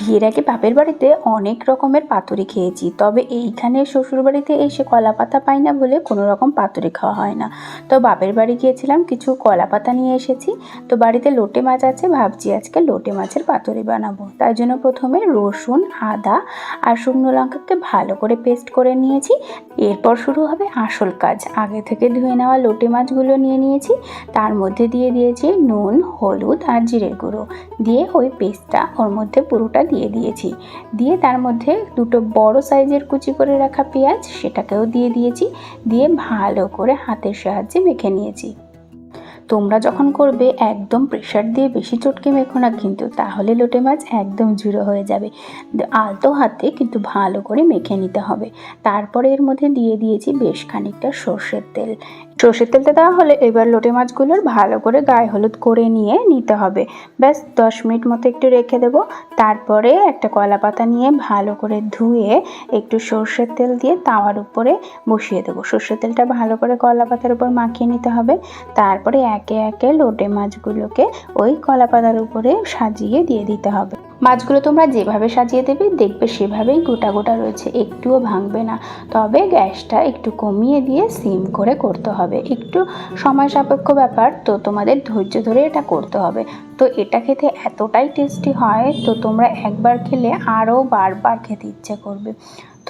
বিয়ের আগে বাপের বাড়িতে অনেক রকমের পাতুরি খেয়েছি। তবে এইখানে শ্বশুর বাড়িতে এসে কলা পাতা পাই না বলে কোনো রকম পাতুরি খাওয়া হয় না। তো বাপের বাড়ি গিয়েছিলাম, কিছু কলা পাতা নিয়ে এসেছি। তো বাড়িতে লোটে মাছ আছে, ভাবছি আজকে লোটে মাছের পাতুরি বানাবো। তাই জন্য প্রথমে রসুন, আদা আর শুকনো লঙ্কাকে ভালো করে পেস্ট করে নিয়েছি। এরপর শুরু হবে আসল কাজ। আগে থেকে ধুয়ে নেওয়া লোটে মাছগুলো নিয়ে নিয়েছি। তার মধ্যে দিয়ে দিয়েছি নুন, হলুদ আর জিরের গুঁড়ো। দিয়ে ওই পেস্টটা ওর মধ্যে পুরোটা দিয়ে দিয়েছি। দিয়ে তার মধ্যে দুটো বড় সাইজের কুচি করে রাখা পেঁয়াজ, সেটাকেও দিয়ে দিয়েছি। দিয়ে ভালো করে হাতের সাহায্যে মেখে নিয়েছি। তোমরা যখন করবে, একদম প্রেশার দিয়ে বেশি চটকে মেখো না, কিন্তু তাহলে লোটে মাছ একদম ঝুড়ো হয়ে যাবে। আলতো হাতে কিন্তু ভালো করে মেখে নিতে হবে। তারপরে এর মধ্যে দিয়ে দিয়েছি বেশ খানিকটা সর্ষের তেল। সর্ষের তেলটা দেওয়া হলে এবার লোটে মাছগুলোর ভালো করে গায়ে হলুদ করে নিয়ে নিতে হবে। ব্যাস, দশ মিনিট মতো একটু রেখে দেবো। তারপরে একটা কলা পাতা নিয়ে ভালো করে ধুয়ে একটু সর্ষের তেল দিয়ে তাওয়ার উপরে বসিয়ে দেবো। সর্ষের তেলটা ভালো করে কলা পাতার উপর মাখিয়ে নিতে হবে। তারপরে একে একে লোটে মাছগুলোকে ওই কলা পাতার উপরে সাজিয়ে দিয়ে দিতে হবে। মাছগুলো তোমরা যেভাবে সাজিয়ে দেবে, দেখবে সেভাবেই গোটা গোটা রয়েছে। একটুও ভাঙবে না। তবে গ্যাসটা একটু কমিয়ে দিয়ে সিম করে করতে হবে। একটু সময় সাপেক্ষ ব্যাপার, তো তোমাদের ধৈর্য ধরে এটা করতে হবে। তো এটা খেতে এতটাই টেস্টি হয়, তো তোমরা একবার খেলে আরও বারবার খেতে ইচ্ছে করবে।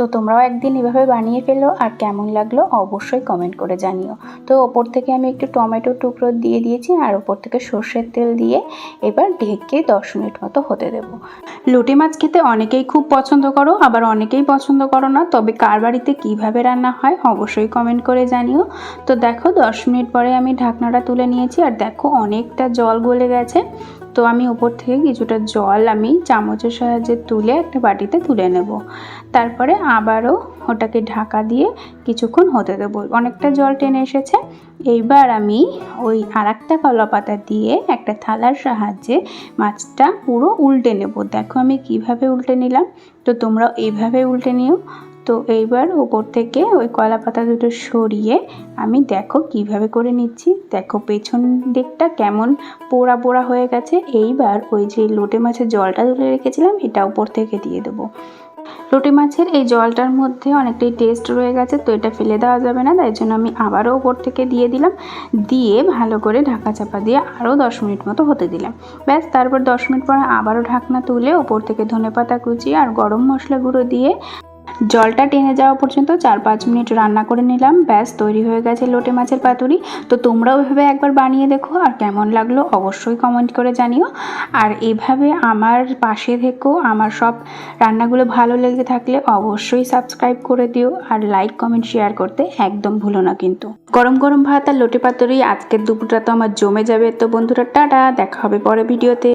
তো তোমরাও একদিন এভাবে বানিয়ে ফেলো আর কেমন লাগল অবশ্যই কমেন্ট করে জানিও। তো ওপর থেকে আমি একটু টমেটো টুকরো দিয়ে দিয়েছি আর ওপর থেকে সর্ষের তেল দিয়ে এবার ঢেকে দশ মিনিট মতো হতে দেবো। লুটি মাছ খেতে অনেকেই খুব পছন্দ করো, আবার অনেকেই পছন্দ করো না, তবে কার বাড়িতে কীভাবে রান্না হয় অবশ্যই কমেন্ট করে জানিও। তো দেখো দশ মিনিট পরে আমি ঢাকনাটা তুলে নিয়েছি আর দেখো অনেকটা জল গলে গেছে। তো আমি উপর থেকে কিছুটা জল আমি চামচের সাহায্যে তুলে একটা বাটিতে তুলে নেব। তারপরে আবারও ওটাকে ঢাকা দিয়ে কিছুক্ষণ হতে দেবো। অনেকটা জল টেনে এসেছে। এইবার আমি ওই আর একটা কলা পাতা দিয়ে একটা থালার সাহায্যে মাছটা পুরো উল্টে নেব। দেখো আমি কীভাবে উল্টে নিলাম। তো তোমরা এইভাবে উল্টে নিও। তো এইবার ওপর থেকে ওই কলা পাতা দুটো সরিয়ে আমি দেখো কীভাবে করে নিচ্ছি। দেখো পেছন দিকটা কেমন পোড়া পোড়া হয়ে গেছে। এইবার ওই যে লোটে মাছের জলটা তুলে রেখেছিলাম, এটা উপর থেকে দিয়ে দেবো। লোটে মাছের এই জলটার মধ্যে অনেকটাই টেস্ট রয়ে গেছে, তো এটা ফেলে দেওয়া যাবে না, তাই জন্য আমি আবারও ওপর থেকে দিয়ে দিলাম। দিয়ে ভালো করে ঢাকা চাপা দিয়ে আরও দশ মিনিট মতো হতে দিলাম। ব্যাস, তারপর দশ মিনিট পরে আবারও ঢাকনা তুলে ওপর থেকে ধনে পাতা কুচি আর গরম মশলা গুঁড়ো দিয়ে জলটা টেনে যাওয়া পর্যন্ত চার পাঁচ মিনিট রান্না করে নিলাম। ব্যাস, তৈরি হয়ে গেছে লোটে মাছের পাতুরি। তো তোমরাও এভাবে একবার বানিয়ে দেখো আর কেমন লাগল অবশ্যই কমেন্ট করে জানিও। আর এভাবে আমার পাশে থেকেও আমার সব রান্নাগুলো ভালো লেগে থাকলে অবশ্যই সাবস্ক্রাইব করে দিও আর লাইক কমেন্ট শেয়ার করতে একদম ভুলো না কিন্তু। গরম গরম ভাত আর লোটে পাতুরি, আজকের দুপুরটা তো আমার জমে যাবে। তো বন্ধুরা, টাটা, দেখা হবে পরে ভিডিওতে